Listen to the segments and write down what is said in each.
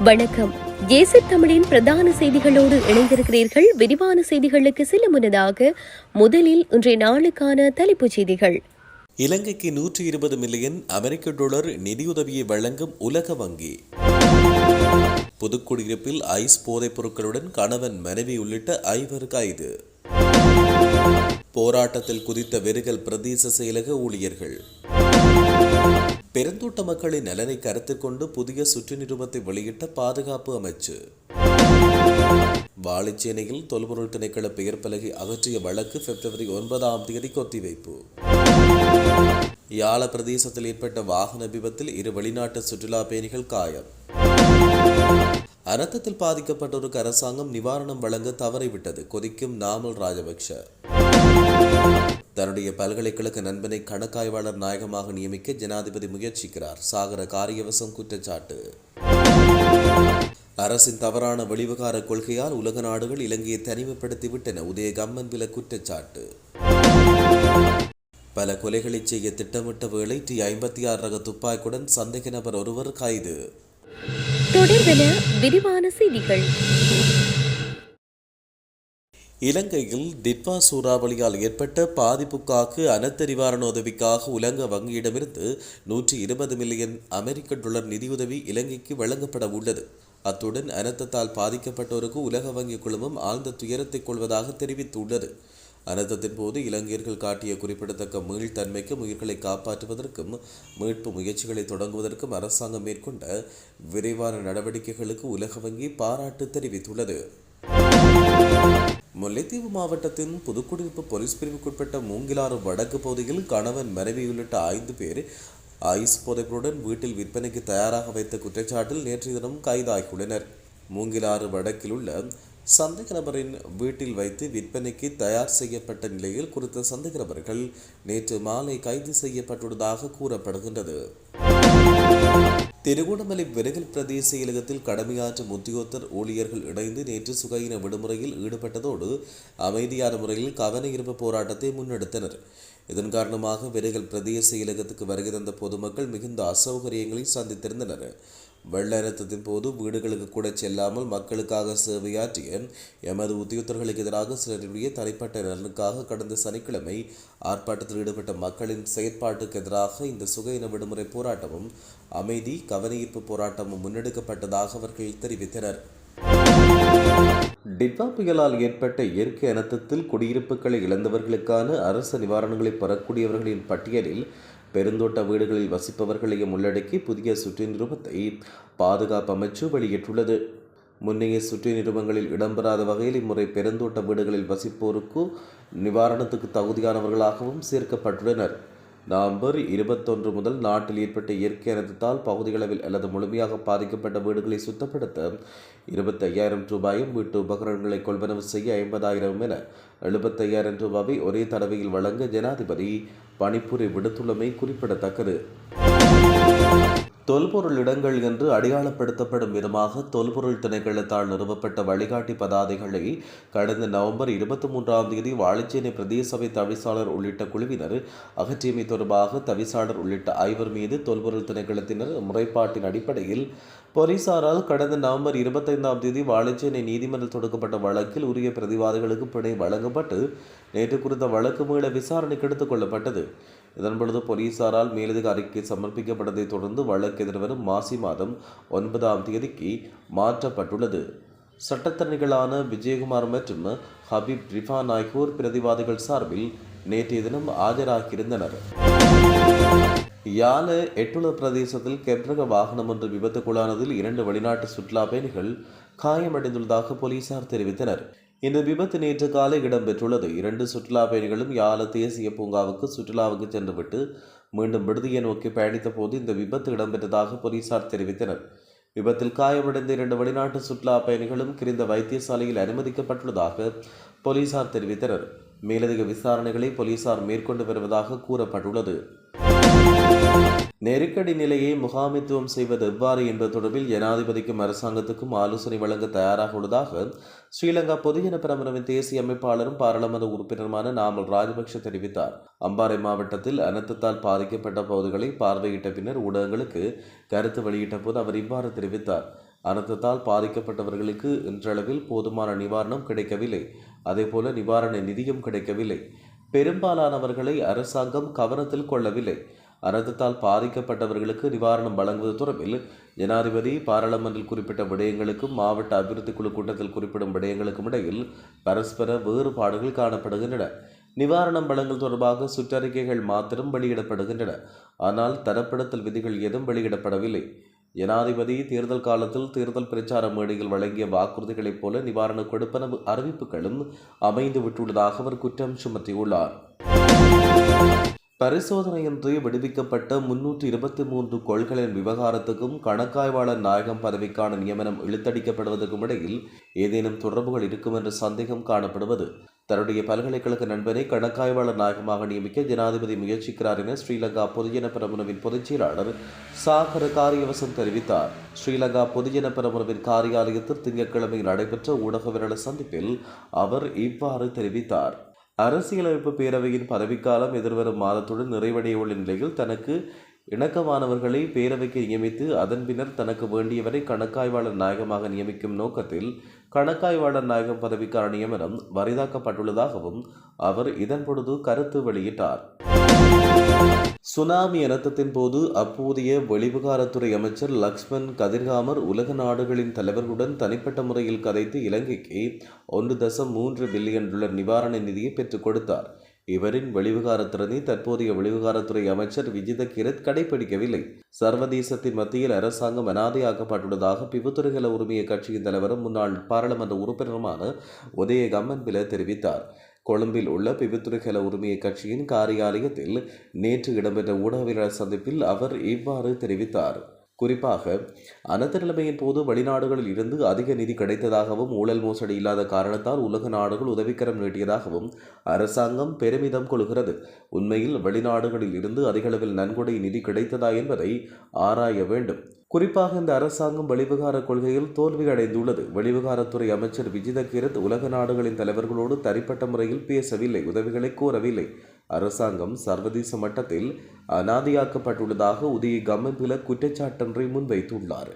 வணக்கம். ஏசி தமிழின் பிரதான செய்திகளோடு இணைந்திருக்கிறீர்கள். விரிவான செய்திகளுக்கு செல்ல முன்னதாக முதலில் இன்றைய நாளுக்கான தலைப்புச் செய்திகள். இலங்கைக்கு நூற்றி இருபது மில்லியன் அமெரிக்க டாலர் நிதியுதவியை வழங்கும் உலக வங்கி. புதுக்குடியிருப்பில் ஐஸ் போதைப் பொருட்களுடன் கணவன் மனைவி உள்ளிட்ட ஐவர் கைது போராட்டத்தில் குதித்த வெறுகல் பிரதேச செயலக ஊழியர்கள். பெருந்தோட்ட மக்களின் நலனை கருத்தில் கொண்டு புதிய சுற்று நிறுவத்தை வெளியிட்ட பாதுகாப்பு அமைச்சு. வாழைச்சேனையில் தொல்பொருள் திணைக்கள பெயர் பலகை அகற்றிய வழக்கு பிப்ரவரி ஒன்பதாம் தேதி ஒத்திவைப்பு. யாழ பிரதேசத்தில் ஏற்பட்ட வாகன விபத்தில் இரு வெளிநாட்டு சுற்றுலா பயணிகள் காயம். அனர்த்தத்தில் பாதிக்கப்பட்டோருக்கு அரசாங்கம் நிவாரணம் வழங்க தவறிவிட்டது கொதிக்கும் நாமல் ராஜபக்ஷ. தன்னுடைய பல்கலைக்கழக நண்பனை கணக்காய்வாளர் நாயகமாக நியமிக்க ஜனாதிபதி முயற்சிக்கிறார். சாகர காரியவசம் குற்றச்சாட்டு. அரசின் தவறான வெளிவகார கொள்கையால் உலக நாடுகள் இலங்கையை தனிமைப்படுத்திவிட்டன. உதய கம்மன் வில குற்றச்சாட்டு. பல கொலைகளை செய்ய திட்டமிட்ட வேளை டி ஐம்பத்தி ஆறு ரக துப்பாக்கியுடன் சந்தேக நபர் ஒருவர் கைது. தொடர்பென விரிவான செய்திகள். இலங்கையில் திட்வா சூறாவளியால் ஏற்பட்ட பாதிப்புக்காக அனர்த்த நிவாரண உதவிக்காக உலக வங்கியிடமிருந்து நூற்றி இருபது மில்லியன் அமெரிக்க டாலர் நிதியுதவி இலங்கைக்கு வழங்கப்பட உள்ளது. அத்துடன் அனர்த்தத்தால் பாதிக்கப்பட்டோருக்கு உலக வங்கி குழுமம் ஆழ்ந்த துயரத்தை கொள்வதாக தெரிவித்துள்ளது. அனர்த்தத்தின் போது இலங்கையர்கள் காட்டிய குறிப்பிடத்தக்க மீள்தன்மைக்கும் உயிர்களை காப்பாற்றுவதற்கும் மீட்பு முயற்சிகளை தொடங்குவதற்கும் அரசாங்கம் மேற்கொண்ட விரைவான நடவடிக்கைகளுக்கு உலக வங்கி பாராட்டு தெரிவித்துள்ளது. முல்லைத்தீவு மாவட்டத்தின் புதுக்குடியிருப்பு போலீஸ் பிரிவுக்குட்பட்ட மூங்கிலாறு வடக்கு பகுதியில் கணவன் மனைவி உள்ளிட்ட ஐந்து பேர் ஐஸ் போதைகளுடன் வீட்டில் விற்பனைக்கு தயாராக வைத்த குற்றச்சாட்டில் நேற்றைய தினம் கைதாகியுள்ளனர். மூங்கிலாறு வடக்கில் உள்ள சந்தேக நபரின் வீட்டில் வைத்து விற்பனைக்கு தயார் செய்யப்பட்ட நிலையில் குறித்த சந்தேக நபர்கள் நேற்று மாலை கைது செய்யப்பட்டுள்ளதாக கூறப்படுகின்றது. திருகோணமலை விரைவில் பிரதேச செயலகத்தில் கடமையாற்றும் உத்தியோகத்தர் ஊழியர்கள் இணைந்து நேற்று சுகையின விடுமுறையில் ஈடுபட்டதோடு அமைதியான முறையில் கவன ஈர்ப்பு போராட்டத்தை முன்னெடுத்தனர். இதன் காரணமாக விரைவில் பிரதேச செயலகத்துக்கு வருகை தந்த பொதுமக்கள் மிகுந்த அசௌகரியங்களை சந்தித்திருந்தனர். வெள்ள அழுத்தத்தின் போது வீடுகளுக்கு கூட செல்லாமல் மக்களுக்காக சேவையாற்றிய எமது உத்தியோகத்தர்களுக்கு எதிராக சிலருடைய தனிப்பட்ட நலனுக்காக கடந்த சனிக்கிழமை ஆர்ப்பாட்டத்தில் ஈடுபட்ட மக்களின் செயற்பாட்டுக்கு எதிராக இந்த சுகையின விடுமுறை போராட்டமும் அமைதி கவனஈர்ப்பு போராட்டமும் முன்னெடுக்கப்பட்டதாக அவர்கள் தெரிவித்தனர். டிட்வா புயலால் ஏற்பட்ட இயற்கை அனர்த்தத்தில் குடியிருப்புகளை இழந்தவர்களுக்கான அரசு நிவாரணங்களை பெறக்கூடியவர்களின் பட்டியலில் பெருந்தோட்ட வீடுகளில் வசிப்பவர்களையும் உள்ளடக்கி புதிய சுற்று நிறுவத்தை பாதுகாப்பு அமைச்சு வெளியிட்டுள்ளது. முன்னைய சுற்று நிறுவனங்களில் இடம்பெறாத வகையில் இம்முறை பெருந்தோட்ட வீடுகளில் வசிப்போருக்கு நிவாரணத்துக்கு தகுதியானவர்களாகவும் சேர்க்கப்பட்டுள்ளனர். நவம்பர் இருபத்தொன்று முதல் நாட்டில் ஏற்பட்ட இயற்கை அனர்த்தத்தால் பகுதிகளவில் அல்லது முழுமையாக பாதிக்கப்பட்ட வீடுகளை சுத்தப்படுத்த இருபத்தி ஐயாயிரம் ரூபாயும் வீட்டு உபகரணங்களை கொள்வனவு செய்ய ஐம்பதாயிரம் என எழுபத்தையாயிரம் ரூபாவை ஒரே தடவையில் வழங்க ஜனாதிபதி பணிப்புரை விடுத்துள்ளமை குறிப்பிடத்தக்கது. தொல்பொருள் இடங்கள் என்று அடையாளப்படுத்தப்படும் விதமாக தொல்பொருள் திணைக்களத்தால் நிறுவப்பட்ட வழிகாட்டி பதாதைகளை கடந்த நவம்பர் இருபத்தி மூன்றாம் தேதி வாழைச்சேனை பிரதேச சபை தவிசாளர் உள்ளிட்ட குழுவினர் அகற்றியமை தொடர்பாக தவிசாளர் உள்ளிட்ட ஐவர் மீது தொல்பொருள் திணைக்களத்தினர் முறைப்பாட்டின் அடிப்படையில் போலீசாரால் கடந்த நவம்பர் இருபத்தைந்தாம் தேதி வாழைச்சேனை நீதிமன்றம் தொடுக்கப்பட்ட வழக்கில் உரிய பிரதிவாதிகளுக்கு பிணை வழங்கப்பட்டு நேற்று குறித்த வழக்கு மீள விசாரணைக்கு எடுத்துக் கொள்ளப்பட்டது. இதன்பொழுது போலீசாரால் மேலதிக அறிக்கை சமர்ப்பிக்கப்பட்டதைத் தொடர்ந்து வழக்கு எதிர்வரும் மாசி மாதம் ஒன்பதாம் தேதிக்கு மாற்றப்பட்டுள்ளது. சட்டத்தரணிகளான விஜயகுமார் மற்றும் ஹபீப் ரிஃபான் ஆகியோர் பிரதிவாதிகள் சார்பில் நேற்றைய தினம் ஆஜராகியிருந்தனர். யாழ எட்டுல பிரதேசத்தில் கெப்ரக வாகனம் ஒன்று விபத்துக்குள்ளானதில் இரண்டு வெளிநாட்டு சுற்றுலா பயணிகள் காயமடைந்துள்ளதாக போலீசார் தெரிவித்தனர். இந்த விபத்து நேற்று காலை இடம்பெற்றுள்ளது. இரண்டு சுற்றுலா பயணிகளும் யாழ தேசிய பூங்காவுக்கு சுற்றுலாவுக்கு சென்றுவிட்டு மீண்டும் விடுதியை நோக்கி பயணித்த போது இந்த விபத்து இடம்பெற்றதாக போலீசார் தெரிவித்தனர். விபத்தில் காயமடைந்த இரண்டு வெளிநாட்டு சுற்றுலா பயணிகளும் கிரிந்த வைத்தியசாலையில் அனுமதிக்கப்பட்டுள்ளதாக போலீசார் தெரிவித்தனர். மேலதிக விசாரணைகளை போலீசார் மேற்கொண்டு வருவதாக கூறப்பட்டுள்ளது. நெருக்கடி நிலையை முகாமித்துவம் செய்வது எவ்வாறு என்பது தொடர்பில் ஜனாதிபதிக்கும் அரசாங்கத்துக்கும் ஆலோசனை வழங்க தயாராக உள்ளதாக ஸ்ரீலங்கா பொதுஜன பிரமணவின் தேசிய அமைப்பாளரும் பாராளுமன்ற உறுப்பினருமான நாமல் ராஜபக்ஷ தெரிவித்தார். அம்பாறை மாவட்டத்தில் அனர்த்தத்தால் பாதிக்கப்பட்ட பகுதிகளை பார்வையிட்ட பின்னர் ஊடகங்களுக்கு கருத்து வெளியிட்ட போது அவர் இவ்வாறு தெரிவித்தார். அனர்த்தத்தால் பாதிக்கப்பட்டவர்களுக்கு இன்றளவில் போதுமான நிவாரணம் கிடைக்கவில்லை. அதேபோல நிவாரண நிதியும் கிடைக்கவில்லை. பெரும்பாலானவர்களை அரசாங்கம் கவனத்தில் கொள்ளவில்லை. அனர்த்தத்தால் பாதிக்கப்பட்டவர்களுக்கு நிவாரணம் வழங்குவது தொடர்பில் ஜனாதிபதி பாராளுமன்றில் குறிப்பிட்ட விடயங்களுக்கும் மாவட்ட அபிவிருத்தி குழு கூட்டத்தில் குறிப்பிடும் விடயங்களுக்கும் இடையில் பரஸ்பர வேறுபாடுகள் காணப்படுகின்றன. நிவாரணம் வழங்கல் தொடர்பாக சுற்றறிக்கைகள் மாத்திரம் வெளியிடப்படுகின்றன. ஆனால் தரப்படுத்தல் விதிகள் எதுவும் வெளியிடப்படவில்லை. ஜனாதிபதி தேர்தல் காலத்தில் தேர்தல் பிரச்சார மேடையில் வழங்கிய வாக்குறுதிகளைப் போல நிவாரண கொடுப்பனவு அறிவிப்புகளும் அமைந்து விட்டுள்ளதாக அவர் குற்றம் சுமத்தியுள்ளார். பரிசோதனையின்றி விடுவிக்கப்பட்ட முன்னூற்று இருபத்தி மூன்று கொள்களின் விவகாரத்துக்கும் கணக்காய்வாளர் நாயகம் பதவிக்கான நியமனம் இழுத்தடிக்கப்படுவதற்கும் இடையில் ஏதேனும் தொடர்புகள் இருக்கும் என்ற சந்தேகம் காணப்படுவது தன்னுடைய பல்கலைக்கழக நண்பனை கணக்காய்வாளர் நாயகமாக நியமிக்க ஜனாதிபதி முயற்சிக்கிறார் என ஸ்ரீலங்கா பொதுஜன பிரமுனவின் பொதுச் செயலாளர் சாகர காரியவசம் தெரிவித்தார். ஸ்ரீலங்கா பொதுஜன பிரமுனவின் காரியாலயத்தில் திங்கட்கிழமை நடைபெற்ற ஊடகவியலாளர் சந்திப்பில் அவர் இவ்வாறு தெரிவித்தார். அரசியலமைப்பு பேரவையின் பதவிக்காலம் எதிர்வரும் மாதத்துடன் நிறைவடைய உள்ள நிலையில் தனக்கு இணக்கமானவர்களை பேரவைக்கு நியமித்து அதன் பின்னர் தனக்கு வேண்டியவரை கணக்காய்வாளர் நாயகமாக நியமிக்கும் நோக்கத்தில் கணக்காய்வாளர் நாயகம் பதவிக்கான நியமனம் வரிதாக்கப்பட்டுள்ளதாகவும் அவர் இதன்பொழுது கருத்து வெளியிட்டார். சுனாமி அனர்த்தத்தின் போது அப்போதைய வெளிவிகாரத்துறை அமைச்சர் லக்ஷ்மண் கதிர்காமர் உலக நாடுகளின் தலைவர்களுடன் தனிப்பட்ட முறையில் கதைத்து இலங்கைக்கு ஒன்று தசம் மூன்று பில்லியன் டாலர் நிவாரண நிதியை பெற்றுக் கொடுத்தார். இவரின் வெளிவிகாரத்திறனை தற்போதைய வெளிவிகாரத்துறை அமைச்சர் விஜித கிரத் கடைபிடிக்கவில்லை சர்வதேசத்தின் மத்தியில் அரசாங்கம் அனாதையாக்கப்பட்டுள்ளதாக பிபுத்துறைகள உரிமைய கட்சியின் தலைவரும் முன்னாள் பாராளுமன்ற உறுப்பினருமான உதய கம்மன் பில தெரிவித்தார். கொழும்பில் உள்ள பிபித்துறைகள உரிமைய கட்சியின் காரியாலயத்தில் நேற்று இடம்பெற்ற ஊடகவியலாளர் சந்திப்பில் அவர் இவ்வாறு தெரிவித்தார். குறிப்பாக அனர்த்த நிலைமையின் போது வெளிநாடுகளில் இருந்து அதிக நிதி கிடைத்ததாகவும் ஊழல் மோசடி இல்லாத காரணத்தால் உலக நாடுகள் உதவிக்கரம் நீட்டியதாகவும் அரசாங்கம் பெருமிதம் கொள்கிறது. உண்மையில் வெளிநாடுகளில் இருந்து அதிகளவில் நன்கொடை நிதி கிடைத்ததா என்பதை ஆராய வேண்டும். குறிப்பாக இந்த அரசாங்கம் வெளிவிகார கொள்கையில் தோல்வி அடைந்துள்ளது. வெளிவிகாரத்துறை அமைச்சர் விஜித கிரத் உலக நாடுகளின் தலைவர்களோடு தனிப்பட்ட முறையில் பேசவில்லை உதவிகளை கோரவில்லை. அரசாங்கம் சர்வதேச மட்டத்தில் அனாதியாக்கப்பட்டுள்ளதாக உதய கம்மபில குற்றச்சாட்டொன்றை முன்வைத்துள்ளார்.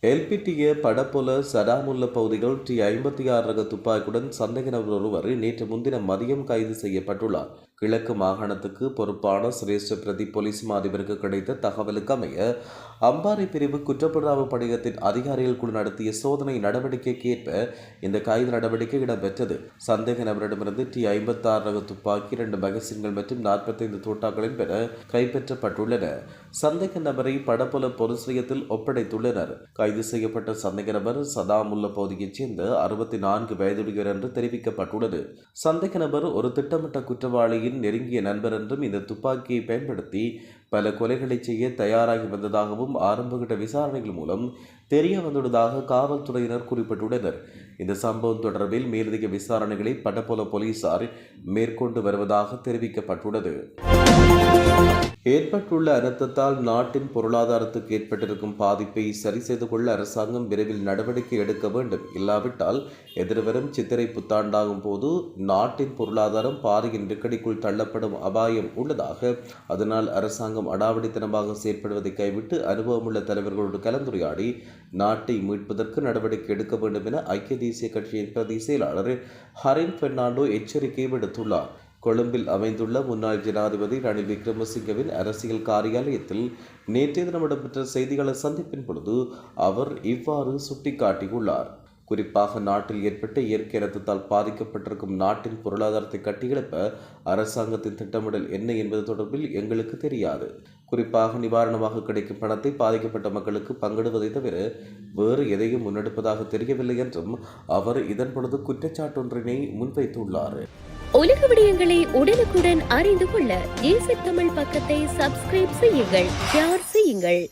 எல்பிட்டிய படப்பொல சடாமுல்ல பகுதிகள் டி ஐம்பத்தி ஆறு ரக துப்பாக்கியுடன் சந்தேக நபர் ஒருவர் நேற்று முன்தினம் மதியம் கைது செய்யப்பட்டுள்ளார். கிழக்கு மாகாணத்துக்கு பொறுப்பான சிரேஷ்ட பிரதி போலீஸ் மாதிபருக்கு கிடைத்த தகவலுக்கு அமைய அம்பாறை பிரிவு குற்றப்புலனாய்வு பணியகத்தின் அதிகாரிகள் குழு நடத்திய சோதனை நடவடிக்கைக்கு ஏற்ப இந்த கைது நடவடிக்கை இடம்பெற்றது. சந்தேக நபரிடமிருந்து டி ஐம்பத்தாறு ரக துப்பாக்கி இரண்டு மகசின்கள் மற்றும் நாற்பத்தைந்து தோட்டாக்களின் பெற கைப்பற்றப்பட்டுள்ளன. சந்தேக நபரை படப்புல பொலிஸ் நிலையத்தில் ஒப்படைத்துள்ளனர். கைது செய்யப்பட்ட சந்தேக நபர் சதாமுல்ல பகுதியைச் சேர்ந்த அறுபத்தி நான்கு வயதுடையவர் என்று தெரிவிக்கப்பட்டுள்ளது. சந்தேக நபர் ஒரு திட்டமிட்ட அலியின் நெருங்கிய நண்பர் என்றும் இந்த துப்பாக்கியை பயன்படுத்தி பல கொலைகளை செய்ய தயாராகி வந்ததாகவும் ஆரம்பகட்ட விசாரணைகள் மூலம் தெரிய வந்துள்ளதாக காவல்துறையினர் குறிப்பிட்டுள்ளனர். இந்த சம்பவம் தொடர்பில் மேலதிக விசாரணைகளை படப்போல போலீசார் மேற்கொண்டு வருவதாக தெரிவிக்கப்பட்டுள்ளது. ஏற்பட்டுள்ள அனர்த்தத்தால் நாட்டின் பொருளாதாரத்துக்கு ஏற்பட்டிருக்கும் பாதிப்பை சரி செய்து கொள்ள அரசாங்கம் விரைவில் நடவடிக்கை எடுக்க வேண்டும். இல்லாவிட்டால் எதிர்வரும் சித்திரை புத்தாண்டாகும் போது நாட்டின் பொருளாதாரம் பாரிய நெருக்கடிக்குள் தள்ளப்படும் அபாயம் உள்ளதாக அதனால் அரசாங்கம் அடாவடித்தனமாக செயற்படுவதை கைவிட்டு அனுபவமுள்ள தலைவர்களோடு கலந்துரையாடி நாட்டை மீட்பதற்கு நடவடிக்கை எடுக்க வேண்டும் என ஐக்கிய தேசிய கட்சியின் பிரதி செயலாளர் ஹரின் பெர்னாண்டோ எச்சரிக்கை விடுத்துள்ளார். கொழும்பில் அமைந்துள்ள முன்னாள் ஜனாதிபதி ரணில் விக்ரமசிங்கவின் அரசியல் காரியாலயத்தில் நேற்றைய தினம் இடம்பெற்ற செய்தியாளர் சந்திப்பின் பொழுது அவர் இவ்வாறு சுட்டிக்காட்டியுள்ளார். குறிப்பாக நாட்டில் ஏற்பட்ட இயற்கை ரத்தத்தால் பாதிக்கப்பட்டிருக்கும் நாட்டின் பொருளாதாரத்தை கட்டியெழுப்ப அரசாங்கத்தின் திட்டமிடல் என்ன என்பது தொடர்பில் எங்களுக்கு தெரியாது. குறிப்பாக நிவாரணமாக கிடைக்கும் பணத்தை பாதிக்கப்பட்ட மக்களுக்கு பங்கிடுவதை தவிர வேறு எதையும் முன்னெடுப்பதாக தெரியவில்லை என்றும் அவர் இதன் பொழுது குற்றச்சாட்டொன்றினை முன்வைத்துள்ளார். உலக விடயங்களை உடனுக்குடன் அறிந்து கொள்ள தமிழ் பக்கத்தை சப்ஸ்கிரைப் செய்யுங்கள் ஷேர் செய்யுங்கள்.